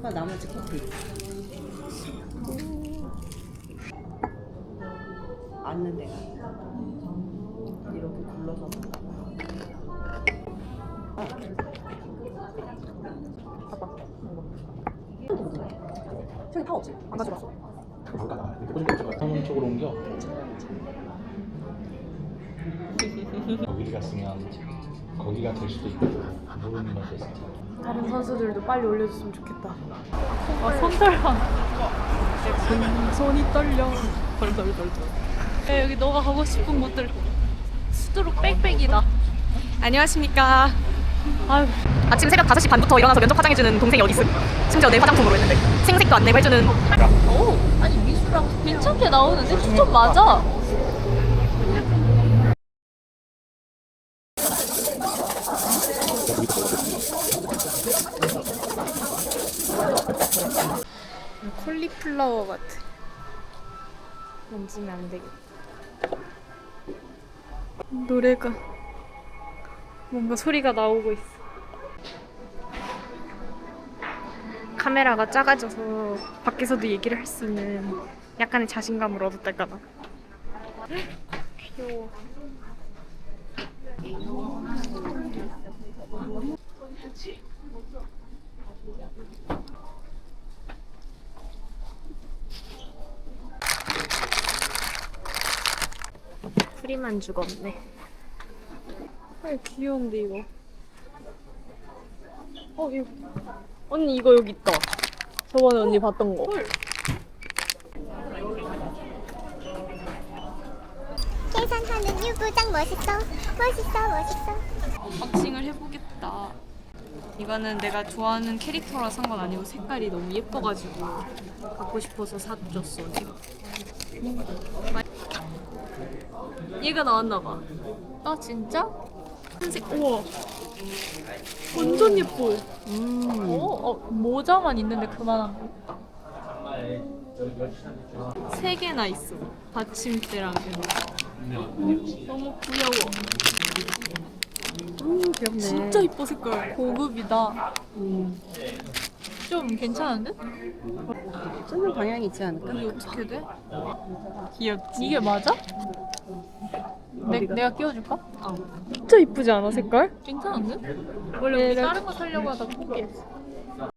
그 나머지 커피. 앉는 데가 이렇게 굴러서 먹나 봐. 봐봐. 저기 파 없지? 안 가져갔어. 안 가져가. 꼬집꼬집 같은 쪽으로 옮겨. 여기를 갔으면. 거기가 될 수도 있고 모르는 것도 있어. 다른 선수들도 빨리 올려줬으면 좋겠다. 아, 손 떨려. 내 손이 떨려. 덜덜덜덜. 야, 여기 너가 가고 싶은 곳들 수두룩 빽빽이다. 안녕하십니까. 아유, 아침 새벽 5시 반부터 일어나서 면접 화장해주는 동생이 어디 있음? 심지어 내 화장품으로 했는데 생색도 안 내고 해주는 오, 아니 미수랑 괜찮게 나오는데 추천 맞아. 콜리플라워 같아. 만지면 안 되겠다. 노래가 뭔가 소리가 나오고 있어. 카메라가 작아져서 밖에서도 얘기를 할 수 있는 약간의 자신감을 얻었달까나. 귀여워. 프리만 주가 없네. 아, 귀여운데 이거. 어, 이거. 언니 이거 여기 있다. 저번에 언니 봤던 거. 계산하는 유부장 멋있어 멋있어 멋있어 박싱을 해보겠다. 이거는 내가 좋아하는 캐릭터라 산 건 아니고 색깔이 너무 예뻐가지고 갖고 싶어서 사줬어 내가. 얘가 나왔나봐. 아 진짜? 흰색 우와. 완전 예뻐. 어? 어? 모자만 있는데 그만한 거. 세 개나 있어. 받침대랑 이런 거. 너무 귀여워. 음, 귀엽네. 진짜 이뻐 색깔 고급이다 좀 괜찮은데? 쓰는 방향이 있지 않을까? 이게 어떻게 돼? 귀엽지. 이게 맞아? 내, 어디가? 내가 끼워줄까? 어. 진짜 이쁘지 않아 색깔? 괜찮은데? 원래 우리 다른 거 사려고 하다가 포기했어